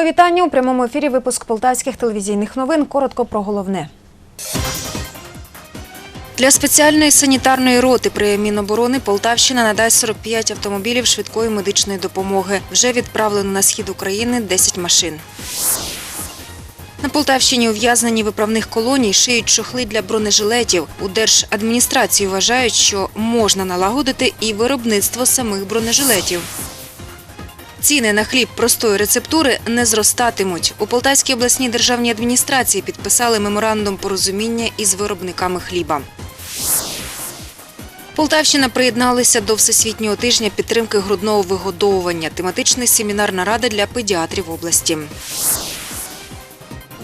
Мої вітання у прямому ефірі. Випуск полтавських телевізійних новин. Коротко про головне. Для спеціальної санітарної роти при Міноборони Полтавщина надасть 45 автомобілів швидкої медичної допомоги. Вже відправлено на схід України 10 машин. На Полтавщині ув'язнені виправних колоній шиють чохли для бронежилетів. У держадміністрації вважають, що можна налагодити і виробництво самих бронежилетів. Ціни на хліб простої рецептури не зростатимуть. У Полтавській обласній державній адміністрації підписали меморандум порозуміння із виробниками хліба. Полтавщина приєдналася до Всесвітнього тижня підтримки грудного вигодовування. Тематичний семінар нарада для педіатрів області.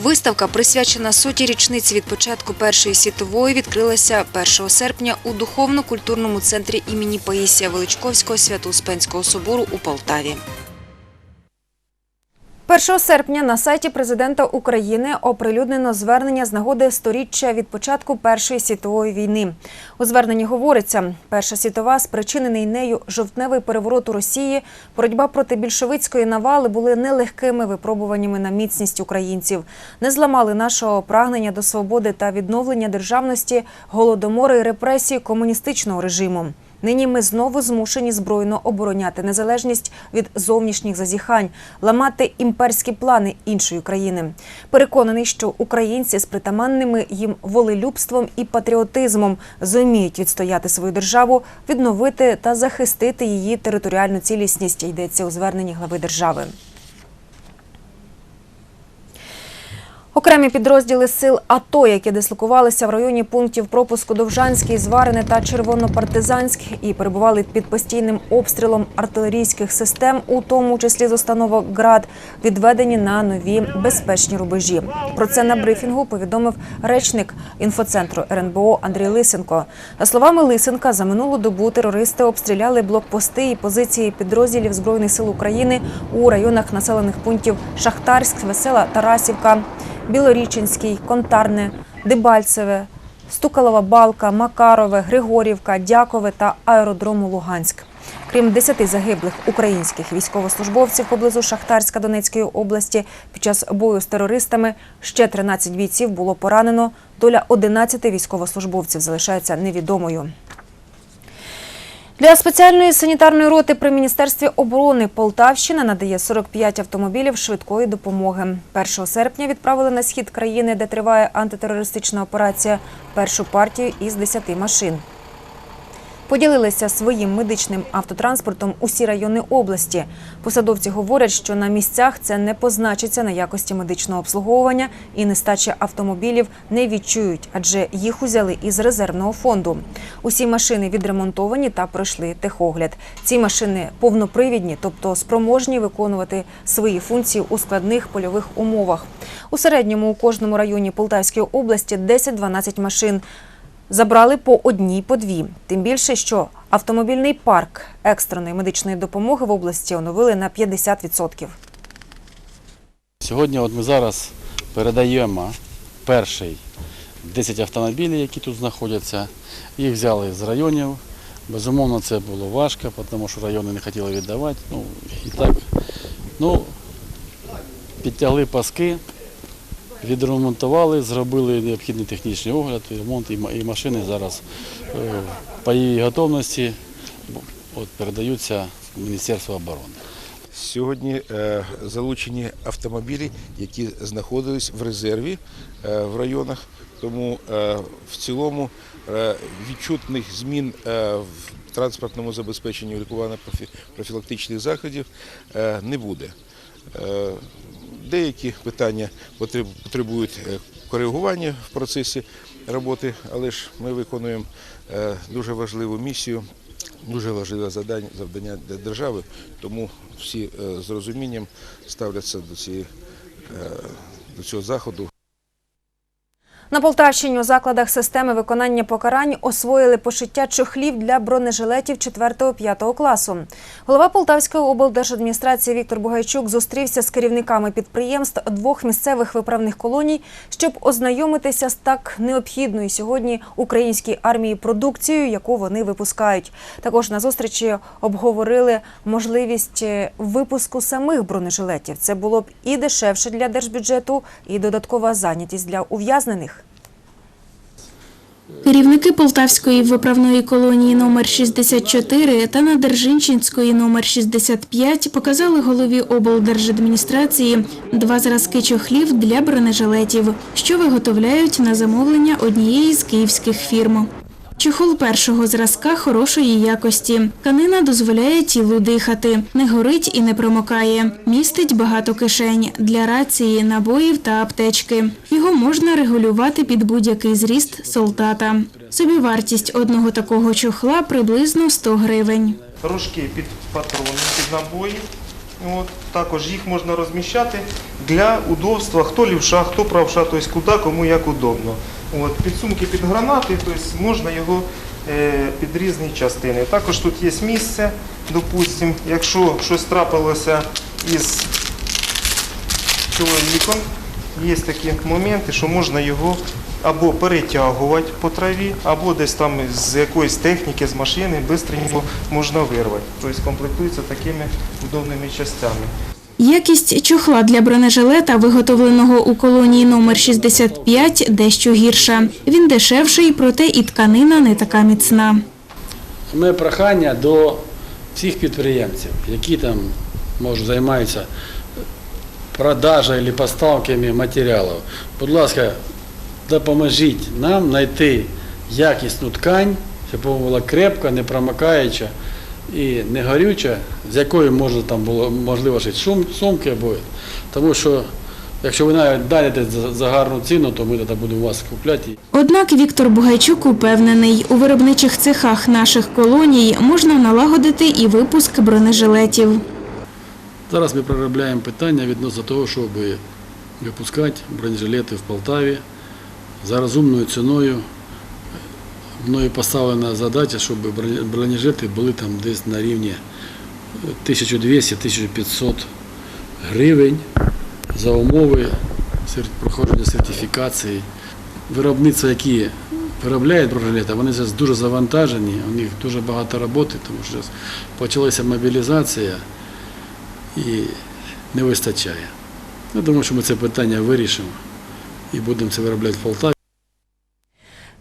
Виставка, присвячена соті річниці від початку Першої світової, відкрилася 1 серпня у духовно-культурному центрі імені Паїсія Величковського Свято-Успенського собору у Полтаві. 1 серпня на сайті президента України оприлюднено звернення з нагоди сторіччя від початку Першої світової війни. У зверненні говориться, Перша світова, спричинений нею жовтневий переворот у Росії, боротьба проти більшовицької навали були нелегкими випробуваннями на міцність українців. Не зламали нашого прагнення до свободи та відновлення державності, голодомори і репресії комуністичного режиму. Нині ми знову змушені збройно обороняти незалежність від зовнішніх зазіхань, ламати імперські плани іншої країни. Переконаний, що українці з притаманними їм волелюбством і патріотизмом зуміють відстояти свою державу, відновити та захистити її територіальну цілісність. Йдеться у зверненні глави держави. Окремі підрозділи сил АТО, які дислокувалися в районі пунктів пропуску Довжанський, Зварине та Червонопартизанськ і перебували під постійним обстрілом артилерійських систем, у тому числі з установок ГРАД, відведені на нові безпечні рубежі. Про це на брифінгу повідомив речник інфоцентру РНБО Андрій Лисенко. За словами Лисенка, за минулу добу терористи обстріляли блокпости і позиції підрозділів збройних сил України у районах населених пунктів Шахтарськ, Весела, Тарасівка. Білоріченський, Контарне, Дебальцеве, Стукалова Балка, Макарове, Григорівка, Дякове та аеродрому Луганськ. Крім 10 загиблих українських військовослужбовців поблизу Шахтарська Донецької області під час бою з терористами ще 13 бійців було поранено. Доля 11 військовослужбовців залишається невідомою. Для спеціальної санітарної роти при міністерстві оборони Полтавщина надає 45 автомобілів швидкої допомоги. 1 серпня відправили на схід країни, де триває антитерористична операція, першу партію із 10 машин. Поділилися своїм медичним автотранспортом усі райони області. Посадовці говорять, що на місцях це не позначиться на якості медичного обслуговування і нестачі автомобілів не відчують, адже їх узяли із резервного фонду. Усі машини відремонтовані та пройшли техогляд. Ці машини повнопривідні, тобто спроможні виконувати свої функції у складних польових умовах. У середньому у кожному районі Полтавської області 10-12 машин. Забрали по одній, по дві. Тим більше, що автомобільний парк екстреної медичної допомоги в області оновили на 50%. Сьогодні от ми зараз передаємо перший 10 автомобілів, які тут знаходяться. Їх взяли з районів. Безумовно, це було важко, тому що райони не хотіли віддавати. Ну, і так, ну, підтягли паски, відремонтували, зробили необхідний технічний огляд, ремонт і машини зараз е, по її готовності от, передаються в Міністерство оборони. Сьогодні е, залучені автомобілі, які знаходились в резерві е, в районах. Тому в цілому відчутних змін в транспортному забезпеченні лікування профілактичних заходів не буде. Деякі питання потребують е, коригування в процесі роботи, але ж ми виконуємо е, дуже важливу місію дуже важливе завдання, для держави, тому всі е, з розумінням ставляться до, цієї, до цього заходу. На Полтавщині у закладах системи виконання покарань освоїли пошиття чохлів для бронежилетів 4-5 класу. Голова Полтавської облдержадміністрації Віктор Бугайчук зустрівся з керівниками підприємств двох місцевих виправних колоній, щоб ознайомитися з так необхідною сьогодні українській армії продукцією, яку вони випускають. Також на зустрічі обговорили можливість е, випуску самих бронежилетів. Це було б і дешевше для держбюджету, і додаткова зайнятість для ув'язнених. Керівники Полтавської виправної колонії номер 64 та Надержинчинської номер 65 показали голові облдержадміністрації два зразки чохлів для бронежилетів, що виготовляють на замовлення однієї з київських фірм. Чохол першого зразка хорошої якості. Тканина дозволяє тілу дихати, не горить і не промокає. Містить багато кишень для рації, набоїв та аптечки. Його можна регулювати під будь-який зріст солдата. Собівартість одного такого чохла приблизно 100 гривень. Рожки під патрони, під набої. От, також їх можна розміщати для удобства, хто лівша, хто правша, тобто куди, кому як удобно. От, підсумки під гранати, тобто можна його е, під різні частини. Також тут є місце, допустимо, якщо щось трапилося із чоловіком, є такі моменти, що можна його або перетягувати по траві, або десь там з якоїсь техніки, з машини швидко можна вирвати. Тобто комплектується такими удобними частями. Якість чохла для бронежилета, виготовленого у колонії номер 65, дещо гірша. Він дешевший, проте і тканина не така міцна. Мене прохання до всіх підприємців, які там може займаються продажею або поставками матеріалів. Будь ласка, допоможіть нам знайти якісну ткань, щоб вона була крепка, не промикаюча і не горюча, з якою можна там було можливо шити шум, сумки або. Тому що якщо ви навіть за, за гарну ціну, то ми тоді будемо вас купляти. Однак Віктор Бугайчук упевнений, у виробничих цехах наших колоній можна налагодити і випуск бронежилетів. Зараз ми проробляємо питання відносно того, щоб випускати бронежилети в Полтаві за розумною ціною. Мною поставлена задача, щоб броне- бронежилети були там десь на рівні 1200-1500 гривень за умови проходження сертифікації. Виробництва, які виробляють бронежилети, вони зараз дуже завантажені, у них дуже багато роботи, тому що почалася мобілізація і не вистачає. Я думаю, що ми це питання вирішимо і будемо це виробляти в Полтаві.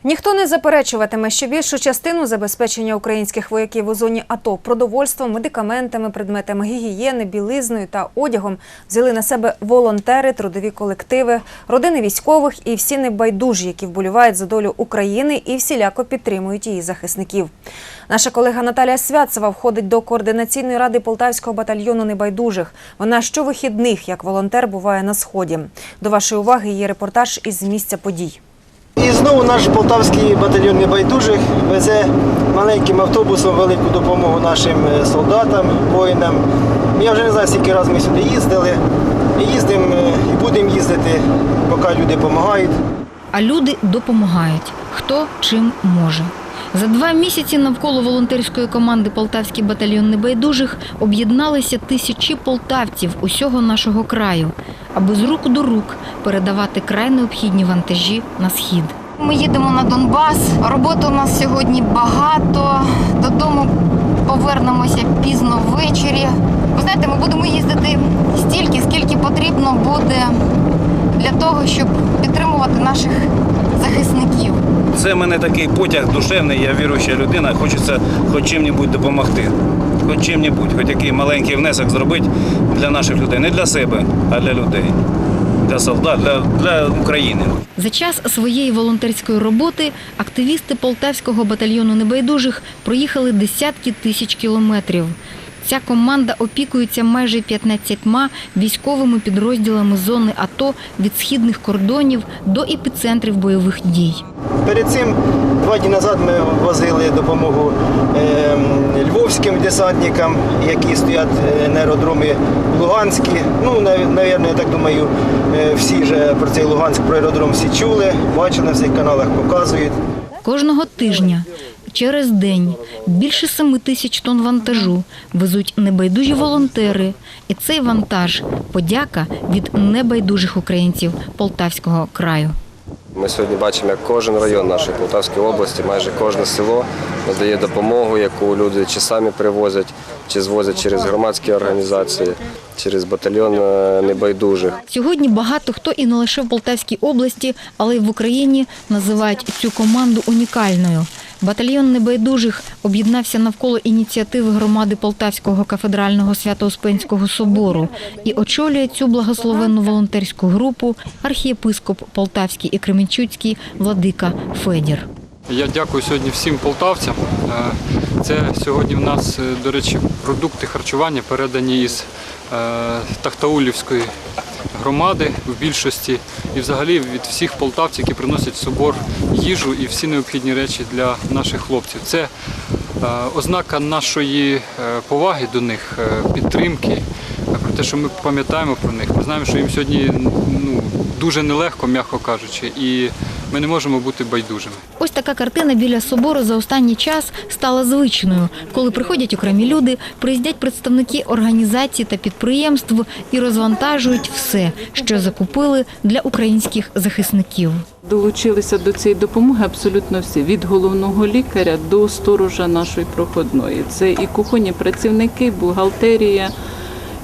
Ніхто не заперечуватиме, що більшу частину забезпечення українських вояків у зоні АТО продовольством, медикаментами, предметами гігієни, білизною та одягом взяли на себе волонтери, трудові колективи, родини військових і всі небайдужі, які вболівають за долю України і всіляко підтримують її захисників. Наша колега Наталія Святцева входить до координаційної ради Полтавського батальйону небайдужих. Вона щовихідних, як волонтер, буває на сході. До вашої уваги її репортаж із місця подій. І знову наш полтавський батальйон небайдужих везе маленьким автобусом велику допомогу нашим е, солдатам, воїнам. Я вже не знаю, скільки разів ми сюди їздили. Їздимо е, і будемо їздити, поки люди допомагають. а люди допомагають, хто чим може. За два місяці навколо волонтерської команди Полтавський батальйон небайдужих об'єдналися тисячі полтавців усього нашого краю, аби з рук до рук передавати край необхідні вантажі на схід. Ми їдемо на Донбас. Роботи у нас сьогодні багато. Додому повернемося пізно ввечері. Ви знаєте, ми будемо їздити стільки, скільки потрібно буде для того, щоб підтримувати наших захисників. Це в мене такий потяг душевний, я віруюча людина, хочеться хоч чим-небудь допомогти. Хоч чим-небудь, хоч який маленький внесок зробити для наших людей. Не для себе, а для людей. Для солдат, для, для України. За час своєї волонтерської роботи активісти Полтавського батальйону небайдужих проїхали десятки тисяч кілометрів. Ця команда опікується майже 15 військовими підрозділами зони АТО від східних кордонів до епіцентрів бойових дій. Перед цим два дні назад ми возили допомогу е, Львову. десантникам, які стоять е, на аеродромі Луганські. Ну, навірно, я так думаю, е, всі вже про цей Луганськ, про аеродром всі чули, бачили на всіх каналах, показують. Кожного тижня через день більше семи тисяч тонн вантажу везуть небайдужі волонтери. І цей вантаж подяка від небайдужих українців Полтавського краю. Ми сьогодні бачимо, як кожен район нашої Полтавської області, майже кожне село надає допомогу, яку люди чи самі привозять, чи звозять через громадські організації, через батальйон е, небайдужих. Сьогодні багато хто і не лише в Полтавській області, але й в Україні називають цю команду унікальною. Батальйон небайдужих об'єднався навколо ініціативи громади Полтавського кафедрального Свято-Успенського собору і очолює цю благословенну волонтерську групу архієпископ Полтавський і Кременчуцький Владика Федір. Я дякую сьогодні всім полтавцям. Е, Це сьогодні в нас, е, до речі, продукти харчування передані із е, Тахтаулівської громади в більшості і взагалі від всіх полтавців, які приносять собор їжу і всі необхідні речі для наших хлопців. Це е, ознака нашої е, поваги до них, е, підтримки, про те, що ми пам'ятаємо про них. Ми знаємо, що їм сьогодні ну, дуже нелегко, м'яко кажучи, і ми не можемо бути байдужими. Така картина біля собору за останній час стала звичною. Коли приходять окремі люди, приїздять представники організацій та підприємств і розвантажують все, що закупили для українських захисників. Долучилися до цієї допомоги абсолютно всі, від головного лікаря до сторожа нашої проходної. Це і кухонні працівники, бухгалтерія,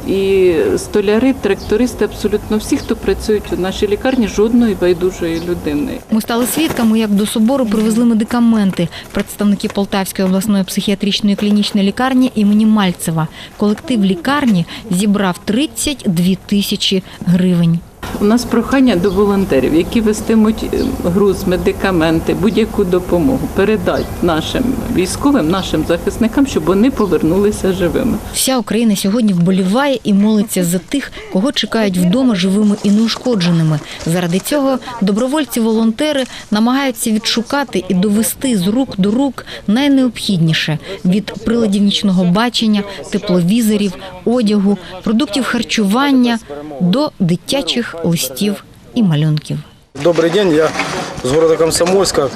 і столяри, трактористи, абсолютно всі, хто працюють у нашій лікарні, жодної байдужої людини. Ми стали свідками, як до собору привезли медикаменти. Представники Полтавської обласної психіатричної клінічної лікарні імені Мальцева. Колектив лікарні зібрав 32 тисячі гривень. У нас прохання до волонтерів, які вестимуть е, груз, медикаменти, будь-яку допомогу, передати нашим військовим, нашим захисникам, щоб вони повернулися живими. Вся Україна сьогодні вболіває і молиться за тих, кого чекають вдома живими і неушкодженими. Заради цього добровольці-волонтери намагаються відшукати і довести з рук до рук найнеобхідніше від приладів нічного бачення, тепловізорів, одягу, продуктів харчування до дитячих листів і малюнків. Добрый день, я с города Комсомольска.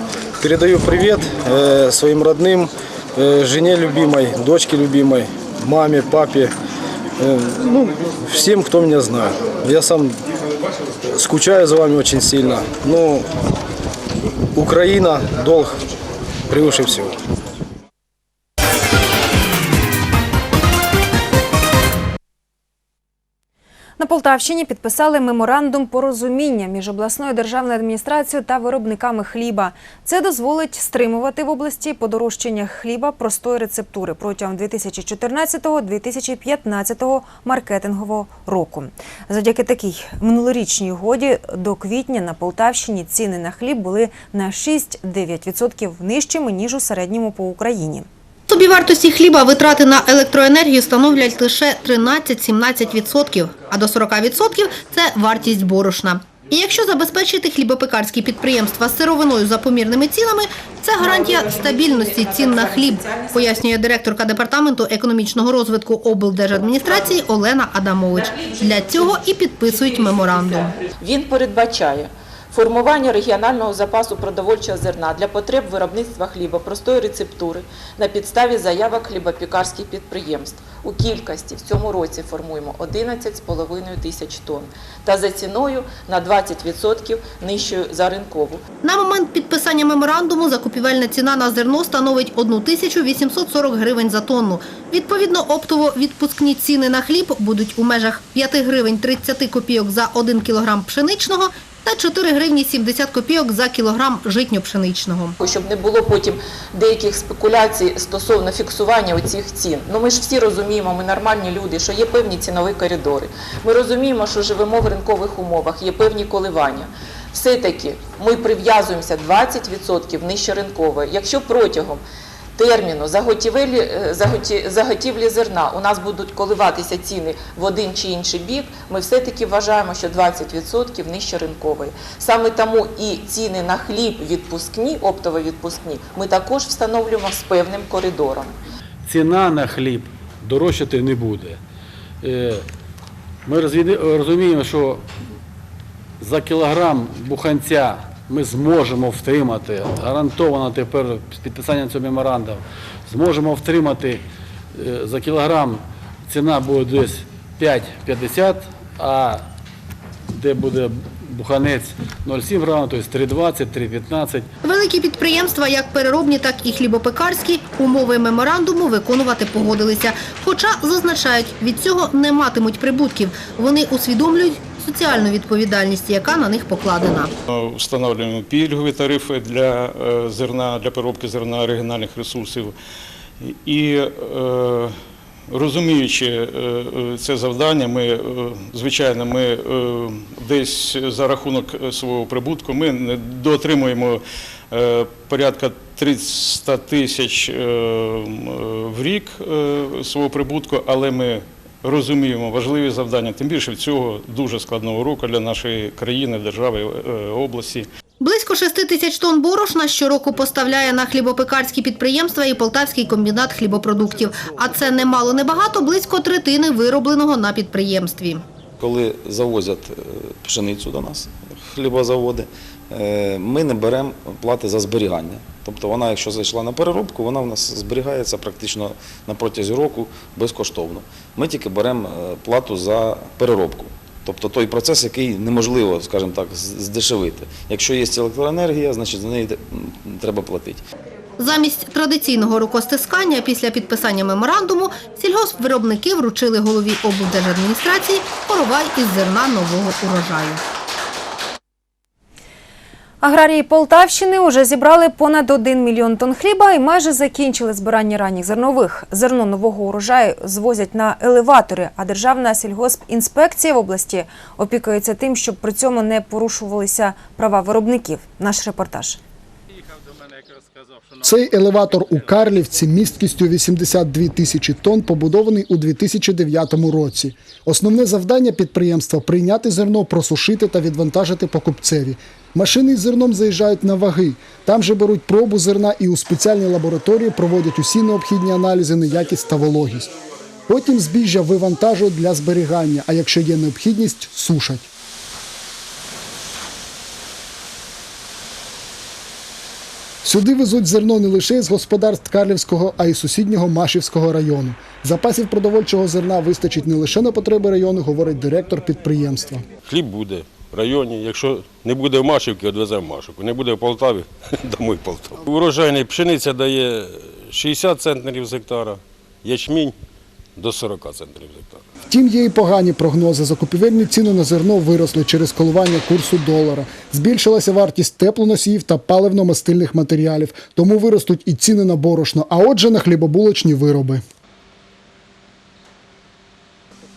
Передаю привет э, своим родным, э, жене любимой, дочке любимой, маме, папе, э, ну, всем, кто меня знает. Я сам скучаю за вами очень сильно, но Украина долг превыше всего. На Полтавщині підписали меморандум порозуміння між обласною державною адміністрацією та виробниками хліба. Це дозволить стримувати в області подорожчання хліба простої рецептури протягом 2014-2015 маркетингового року. Завдяки такій минулорічній угоді до квітня на Полтавщині ціни на хліб були на 6-9% нижчими ніж у середньому по Україні. Собівартості хліба витрати на електроенергію становлять лише 13-17%, а до 40% – це вартість борошна. І якщо забезпечити хлібопекарські підприємства сировиною за помірними цінами, це гарантія стабільності цін на хліб, пояснює директорка департаменту економічного розвитку облдержадміністрації Олена Адамович. Для цього і підписують меморандум. Він передбачає формування регіонального запасу продовольчого зерна для потреб виробництва хліба простої рецептури на підставі заявок хлібопікарських підприємств. У кількості в цьому році формуємо 11,5 тисяч тонн та за ціною на 20% нижчою за ринкову. На момент підписання меморандуму закупівельна ціна на зерно становить 1840 гривень за тонну. Відповідно, оптово-відпускні ціни на хліб будуть у межах 5 гривень 30 копійок за 1 кілограм пшеничного та 4 гривні 70 копійок за кілограм житньо-пшеничного. Щоб не було потім деяких спекуляцій стосовно фіксування цих цін. Ну ми ж всі розуміємо, ми нормальні люди, що є певні цінові коридори. Ми розуміємо, що живемо в ринкових умовах, є певні коливання. Все-таки ми прив'язуємося 20% нижче ринкової. Якщо протягом терміну заготівелі, е, заготі- заготівлі зерна у нас будуть коливатися ціни в один чи інший бік, ми все-таки вважаємо, що 20% нижче ринкової. Саме тому і ціни на хліб відпускні, оптово відпускні, ми також встановлюємо з певним коридором. ціна на хліб дорожчати не буде. Е, Ми розуміємо, що за кілограм буханця ми зможемо втримати, гарантовано тепер з підписанням цього меморандуму, зможемо втримати е, за кілограм ціна буде десь 5,50, а де буде буханець 0,7 грамів, тобто 3,20, 3,15. Великі підприємства, як переробні, так і хлібопекарські, умови меморандуму виконувати погодилися. Хоча, зазначають, від цього не матимуть прибутків. Вони усвідомлюють соціальну відповідальність, яка на них покладена. Встановлюємо пільгові тарифи для е, зерна, для переробки зерна оригінальних ресурсів. І е, розуміючи е, це завдання, ми, звичайно, ми десь за рахунок свого прибутку ми не дотримуємо порядка 300 тисяч в рік свого прибутку, але ми розуміємо важливі завдання, тим більше в цього дуже складного року для нашої країни, держави, е, області. Близько 6 тисяч тонн борошна щороку поставляє на хлібопекарські підприємства і Полтавський комбінат хлібопродуктів. А це немало небагато, близько третини виробленого на підприємстві. Коли завозять е, пшеницю до нас, хлібозаводи, ми не беремо плати за зберігання. Тобто вона, якщо зайшла на переробку, вона в нас зберігається практично на протязі року безкоштовно. Ми тільки беремо е, плату за переробку. Тобто той процес, який неможливо, скажімо так, здешевити. Якщо є електроенергія, значить за неї треба платити. Замість традиційного рукостискання після підписання меморандуму сільгоспвиробники вручили голові облдержадміністрації коровай із зерна нового урожаю. Аграрії Полтавщини уже зібрали понад 1 мільйон тонн хліба і майже закінчили збирання ранніх зернових. Зерно нового урожаю звозять на елеватори, а Державна сільгоспінспекція в області опікується тим, щоб при цьому не порушувалися права виробників. Наш репортаж. Цей елеватор у Карлівці місткістю 82 тисячі тонн побудований у 2009 році. Основне завдання підприємства – прийняти зерно, просушити та відвантажити покупцеві. Машини із зерном заїжджають на ваги. Там же беруть пробу зерна і у спеціальній лабораторії проводять усі необхідні аналізи на якість та вологість. Потім збіжжя вивантажують для зберігання, а якщо є необхідність – сушать. Сюди везуть зерно не лише з господарств Карлівського, а й сусіднього Машівського району. Запасів продовольчого зерна вистачить не лише на потреби району, говорить директор підприємства. Хліб буде в районі. Якщо не буде в Машівці, відвеземо Машівку. Не буде в Полтаві, дамо в Полтаву. Урожайний пшениця дає 60 центнерів з гектара, ячмінь до 40 центнерів з гектара. Втім, є і погані прогнози. Закупівельні ціни на зерно виросли через коливання курсу долара. Збільшилася вартість теплоносіїв та паливно-мастильних матеріалів. Тому виростуть і ціни на борошно, а отже на хлібобулочні вироби.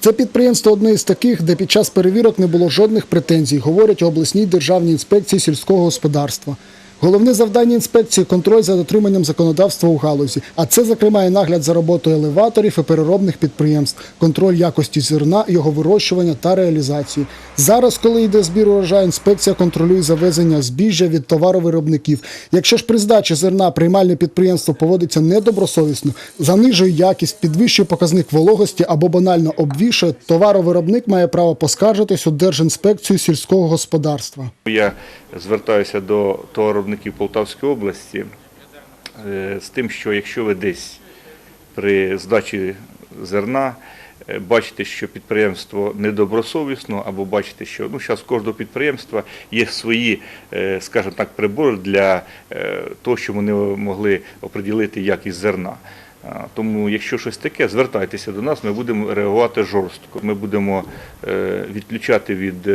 Це підприємство одне із таких, де під час перевірок не було жодних претензій, говорять у обласній державній інспекції сільського господарства. Головне завдання інспекції контроль за дотриманням законодавства у галузі. А це, зокрема, і нагляд за роботою елеваторів і переробних підприємств, контроль якості зерна, його вирощування та реалізації. Зараз, коли йде збір урожаю, інспекція контролює завезення збіжжя від товаровиробників. Якщо ж при здачі зерна приймальне підприємство поводиться недобросовісно, занижує якість, підвищує показник вологості або банально обвішує, товаровиробник має право поскаржитись у Держінспекцію сільського господарства. Я звертаюся до товаровиробників Полтавської області е, з тим, що якщо ви десь при здачі зерна е, бачите, що підприємство недобросовісно, або бачите, що ну, зараз кожного підприємства є свої, е, скажімо так, прибори для того, щоб вони могли оприділити якість зерна. Тому, якщо щось таке, звертайтеся до нас, ми будемо реагувати жорстко. Ми будемо відключати від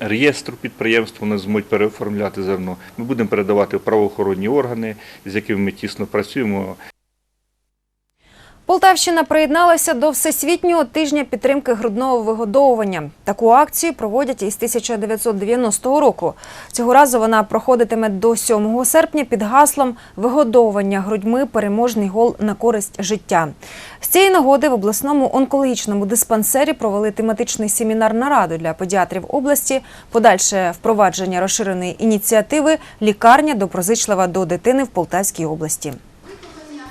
реєстру підприємств, вони зможуть переоформляти зерно. Ми будемо передавати правоохоронні органи, з якими ми тісно працюємо. Полтавщина приєдналася до Всесвітнього тижня підтримки грудного вигодовування. Таку акцію проводять із 1990 року. Цього разу вона проходитиме до 7 серпня під гаслом Вигодовування грудьми переможний гол на користь життя. З цієї нагоди в обласному онкологічному диспансері провели тематичний семінар нараду для педіатрів області. Подальше впровадження розширеної ініціативи Лікарня доброзичлива до дитини в Полтавській області.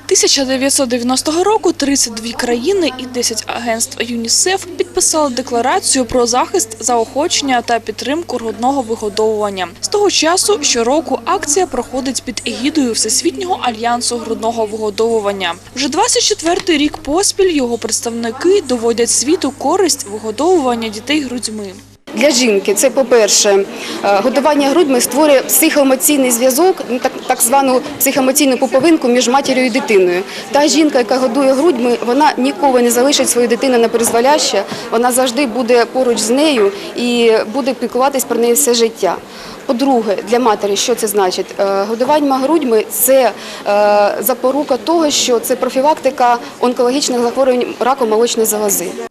1990 року 32 країни і 10 агентств ЮНІСЕФ підписали декларацію про захист, заохочення та підтримку грудного вигодовування. З того часу щороку акція проходить під егідою Всесвітнього альянсу грудного вигодовування. Вже 24-й рік поспіль його представники доводять світу користь вигодовування дітей грудьми. Для жінки це, по-перше, е, годування грудьми створює психоемоційний зв'язок, ну, так, так звану психоемоційну пуповинку між матір'ю і дитиною. Та жінка, яка годує грудьми, вона ніколи не залишить свою дитину на призволяще, вона завжди буде поруч з нею і буде піклуватись про неї все життя. По-друге, для матері, що це значить? Е, Годування грудьми це е, запорука того, що це профілактика онкологічних захворювань раку молочної залози.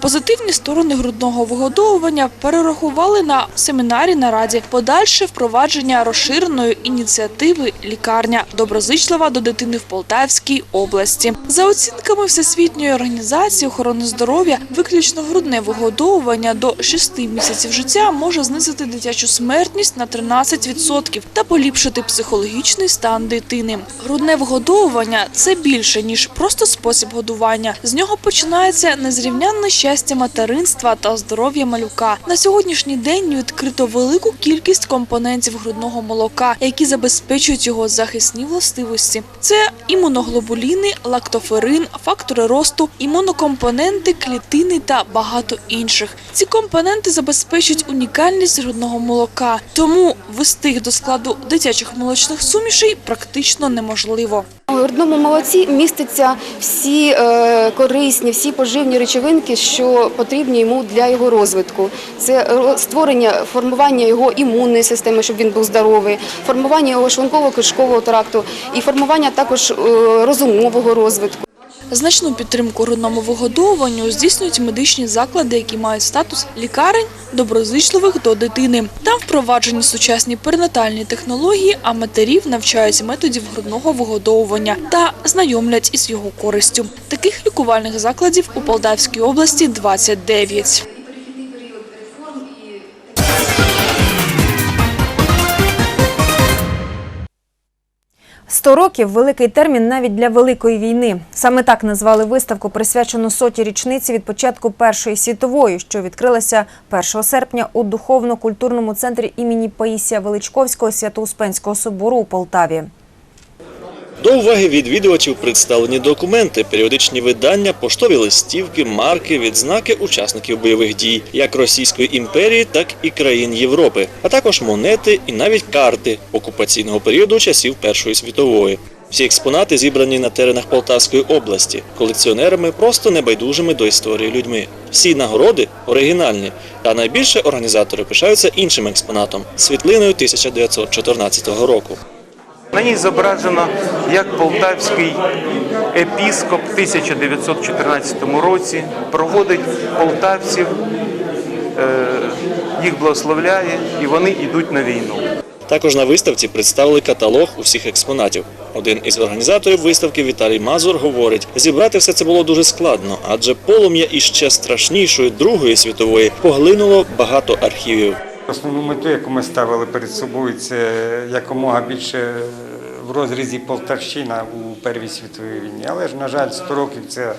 Позитивні сторони грудного вигодовування перерахували на семінарі на раді. Подальше впровадження розширеної ініціативи лікарня доброзичлива до дитини в Полтавській області. За оцінками Всесвітньої організації охорони здоров'я, виключно грудне вигодовування до 6 місяців життя може знизити дитячу смертність на 13% та поліпшити психологічний стан дитини. Грудне вигодовування це більше ніж просто спосіб годування. З нього починається незрівнянне щастя материнства та здоров'я малюка. На сьогоднішній день відкрито велику кількість компонентів грудного молока, які забезпечують його захисні властивості. Це імуноглобуліни, лактоферин, фактори росту, імунокомпоненти, клітини та багато інших. Ці компоненти забезпечують унікальність грудного молока, тому ввести їх до складу дитячих молочних сумішей практично неможливо. У грудному молоці містяться всі е, корисні, всі поживні речовинки, що потрібні йому для його розвитку. Це ро- створення, формування його імунної системи, щоб він був здоровий, формування його шлунково-кишкового тракту і формування також е, розумового розвитку. Значну підтримку грудному вигодовуванню здійснюють медичні заклади, які мають статус лікарень доброзичливих до дитини. Там впроваджені сучасні перинатальні технології, а матерів навчають методів грудного вигодовування та знайомлять із його користю. Таких лікувальних закладів у Полтавській області 29. Сто років великий термін навіть для великої війни. Саме так назвали виставку, присвячену соті річниці від початку Першої світової, що відкрилася 1 серпня у духовно-культурному центрі імені Паїсія Величковського Свято-Успенського собору у Полтаві. До уваги відвідувачів представлені документи, періодичні видання, поштові листівки, марки, відзнаки учасників бойових дій як Російської імперії, так і країн Європи, а також монети і навіть карти окупаційного періоду часів Першої світової. Всі експонати зібрані на теренах Полтавської області, колекціонерами просто небайдужими до історії людьми. Всі нагороди оригінальні, та найбільше організатори пишаються іншим експонатом світлиною 1914 року. На ній зображено, як полтавський епіскоп в 1914 році проводить полтавців, е, їх благословляє і вони йдуть на війну. Також на виставці представили каталог усіх експонатів. Один із організаторів виставки Віталій Мазур говорить, зібрати все це було дуже складно, адже полум'я іще страшнішої Другої світової поглинуло багато архівів. Основну мету, яку ми ставили перед собою, це якомога більше в розрізі Полтавщина у Першій світовій війні. Але ж, на жаль, 100 років це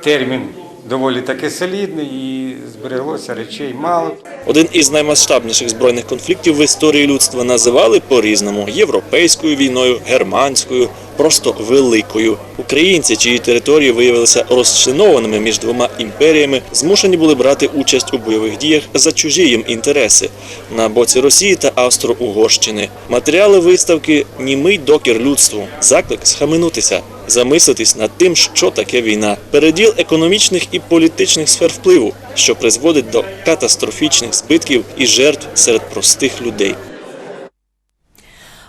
термін доволі таки солідний і збереглося речей мало. Один із наймасштабніших збройних конфліктів в історії людства називали по-різному європейською війною, германською, просто великою. Українці, чиї території виявилися розчленованими між двома імперіями, змушені були брати участь у бойових діях за чужі їм інтереси на боці Росії та Австро-Угорщини. Матеріали виставки німий докір людству, заклик схаменутися. Замислитись над тим, що таке війна, переділ економічних і політичних сфер впливу, що призводить до катастрофічних збитків і жертв серед простих людей.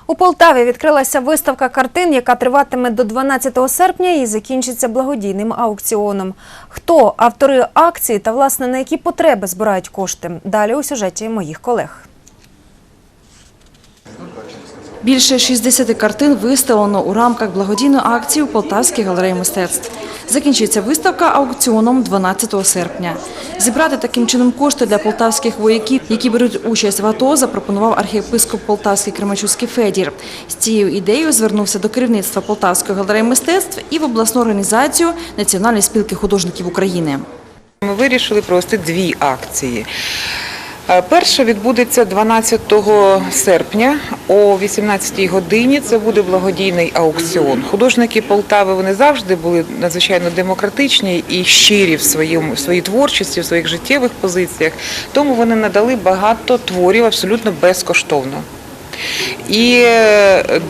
У Полтаві відкрилася виставка картин, яка триватиме до 12 серпня і закінчиться благодійним аукціоном. Хто автори акції та власне на які потреби збирають кошти? Далі у сюжеті моїх колег. Більше 60 картин виставлено у рамках благодійної акції у Полтавській галереї мистецтв. Закінчується виставка аукціоном 12 серпня. Зібрати таким чином кошти для полтавських вояків, які беруть участь в АТО, запропонував архієпископ Полтавський Кременчуцький Федір. З цією ідеєю звернувся до керівництва Полтавської галереї мистецтв і в обласну організацію Національної спілки художників України. Ми вирішили провести дві акції. Е, Перша відбудеться 12 серпня о 18 годині. Це буде благодійний аукціон. Художники Полтави вони завжди були надзвичайно демократичні і щирі в своєму в своїй творчості, в своїх життєвих позиціях. Тому вони надали багато творів абсолютно безкоштовно. І е,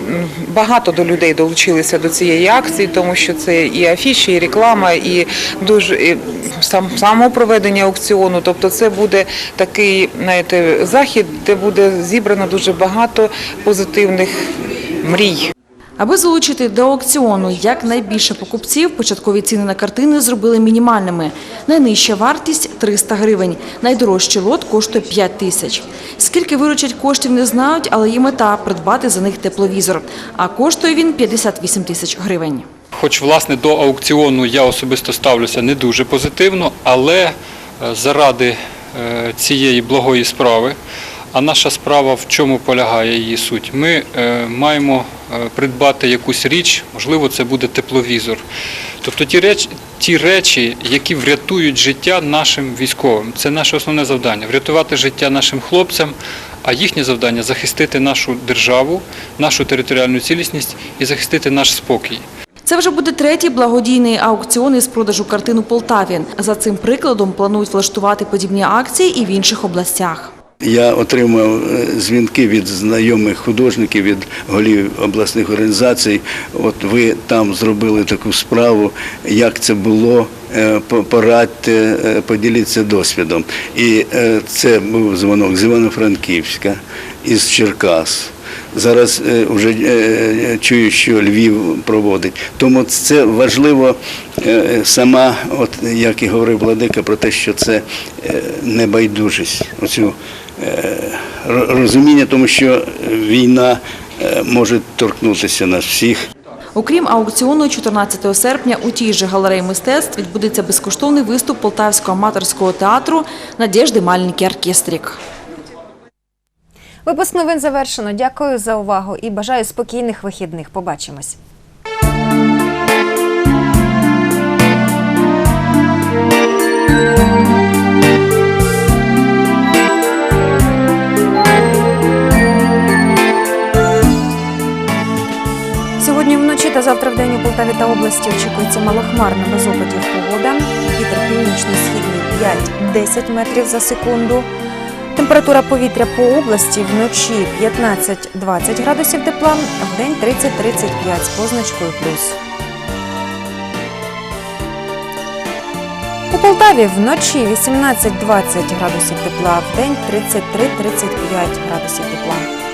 багато до людей долучилися до цієї акції, тому що це і афіші, і реклама, і дуже і сам само проведення аукціону. Тобто, це буде такий знаєте, захід, де буде зібрано дуже багато позитивних мрій. Аби залучити до аукціону якнайбільше покупців, початкові ціни на картини зробили мінімальними. Найнижча вартість – 300 гривень, найдорожчий лот коштує 5 тисяч. Скільки виручать коштів не знають, але є мета – придбати за них тепловізор. А коштує він 58 тисяч гривень. Хоч власне до аукціону я особисто ставлюся не дуже позитивно, але е, заради е, цієї благої справи, а наша справа в чому полягає її суть? Ми е, маємо е, придбати якусь річ, можливо, це буде тепловізор. Тобто ті речі, ті речі, які врятують життя нашим військовим. Це наше основне завдання врятувати життя нашим хлопцям, а їхнє завдання захистити нашу державу, нашу територіальну цілісність і захистити наш спокій. Це вже буде третій благодійний аукціон із продажу картин у Полтаві. За цим прикладом планують влаштувати подібні акції і в інших областях. Я отримав е, дзвінки від знайомих художників, від голів обласних організацій. От ви там зробили таку справу, як це було, е, по- порадьте, е, поділіться досвідом. І це був дзвонок з Івано-Франківська, із Черкас. Зараз вже чую, що Львів проводить. Тому це важливо сама, от як і говорив Владика, про те, що це небайдужість, оцю розуміння, тому що війна е, може торкнутися нас всіх. Окрім аукціону, 14 серпня у тій же галереї мистецтв відбудеться безкоштовний виступ Полтавського аматорського театру Надєжди Маленький оркестрик. Випуск новин завершено. Дякую за увагу і бажаю спокійних вихідних. Побачимось. Сьогодні Полтаві та області очікується малохмарна без опадів погода. Вітер північно-східний 5-10 метрів за секунду. Температура повітря по області вночі 15-20 градусів тепла, в день 30-35 з позначкою плюс. У Полтаві вночі 18-20 градусів тепла, в день 33-35 градусів тепла.